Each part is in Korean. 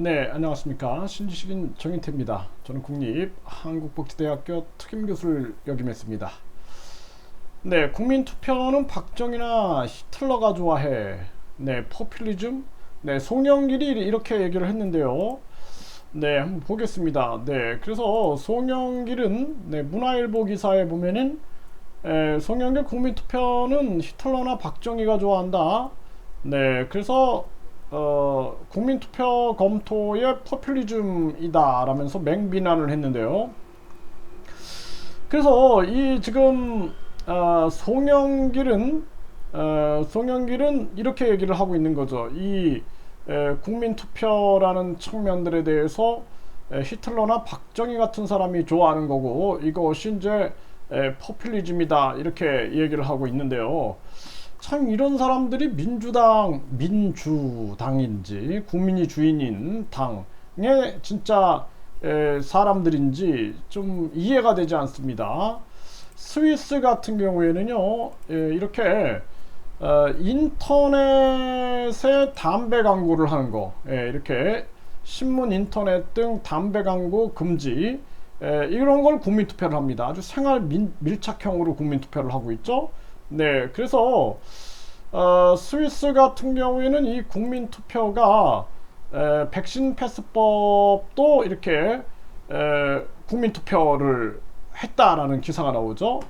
네, 안녕하십니까. 신지식인 정인태입니다. 저는 국립 한국복지대학교 특임교수를 역임했습니다. 네, 국민투표는 박정희나 히틀러가 좋아해. 네, 포퓰리즘. 네, 송영길이 이렇게 얘기를 했는데요. 네, 한번 보겠습니다. 네, 그래서 송영길은 네, 문화일보 기사에 보면은 에, 송영길 국민투표는 히틀러나 박정희가 좋아한다. 네, 그래서 어, 국민투표 검토의 포퓰리즘이다라면서 맹비난을 했는데요. 그래서 이 지금 어, 송영길은 어, 송영길은 이렇게 얘기를 하고 있는 거죠. 이 에, 국민투표라는 측면들에 대해서 에, 히틀러나 박정희 같은 사람이 좋아하는 거고 이것이 이제 에, 포퓰리즘이다 이렇게 얘기를 하고 있는데요. 참 이런 사람들이 민주당 민주당인지 국민이 주인인 당의 진짜 에, 사람들인지 좀 이해가 되지 않습니다. 스위스 같은 경우에는요 에, 이렇게 어, 인터넷에 담배 광고를 하는 거 예, 이렇게 신문 인터넷 등 담배 광고 금지 예, 이런 걸 국민 투표를 합니다. 아주 생활 민, 밀착형으로 국민 투표를 하고 있죠. 네, 그래서 어, 스위스 같은 경우에는 이 국민 투표가 에, 백신 패스법도 이렇게 에, 국민 투표를 했다라는 기사가 나오죠.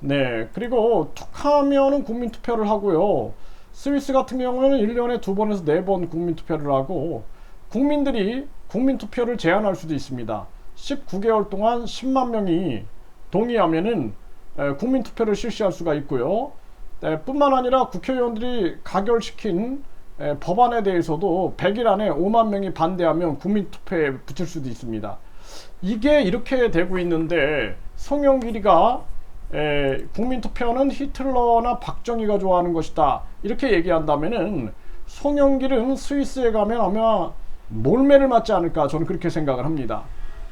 네, 그리고 툭하면은 국민 투표를 하고요. 스위스 같은 경우에는 1년에 두 번에서 네 번 국민 투표를 하고 국민들이 국민 투표를 제한할 수도 있습니다. 19개월 동안 10만 명이 동의하면은 에, 국민 투표를 실시할 수가 있고요. 네, 뿐만 아니라 국회의원들이 가결시킨 에, 법안에 대해서도 100일 안에 5만 명이 반대하면 국민 투표에 붙일 수도 있습니다. 이게 이렇게 되고 있는데 송영길이가 에, 국민 투표는 히틀러나 박정희가 좋아하는 것이다 이렇게 얘기한다면은 송영길은 스위스에 가면 아마 몰매를 맞지 않을까 저는 그렇게 생각을 합니다.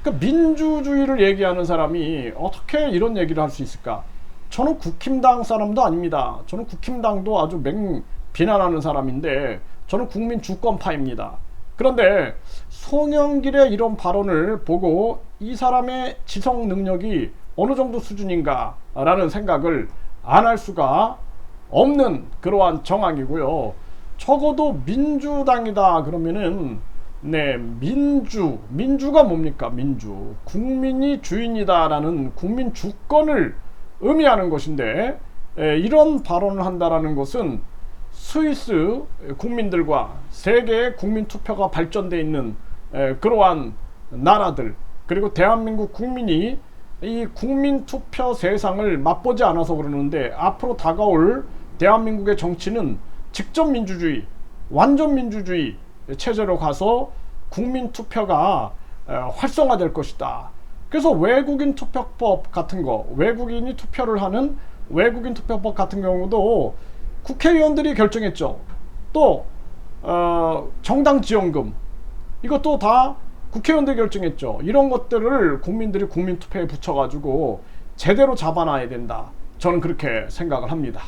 그러니까 민주주의를 얘기하는 사람이 어떻게 이런 얘기를 할 수 있을까? 저는 국힘당 사람도 아닙니다. 저는 국힘당도 아주 맹 비난하는 사람인데 저는 국민 주권파입니다. 그런데 송영길의 이런 발언을 보고 이 사람의 지성 능력이 어느 정도 수준인가라는 생각을 안 할 수가 없는 그러한 정황이고요. 적어도 민주당이다 그러면은 네 민주. 민주가 뭡니까? 민주. 국민이 주인이다라는 국민 주권을 의미하는 것인데 에, 이런 발언을 한다라는 것은 스위스 국민들과 세계의 국민 투표가 발전돼 있는 에, 그러한 나라들 그리고 대한민국 국민이 이 국민 투표 세상을 맛보지 않아서 그러는데 앞으로 다가올 대한민국의 정치는 직접 민주주의, 완전 민주주의 체제로 가서 국민 투표가 활성화될 것이다. 그래서 외국인 투표법 같은 거, 외국인이 투표를 하는 외국인 투표법 같은 경우도 국회의원들이 결정했죠. 또 어, 정당 지원금 이것도 다 국회의원들이 결정했죠. 이런 것들을 국민들이 국민 투표에 붙여가지고 제대로 잡아놔야 된다. 저는 그렇게 생각을 합니다.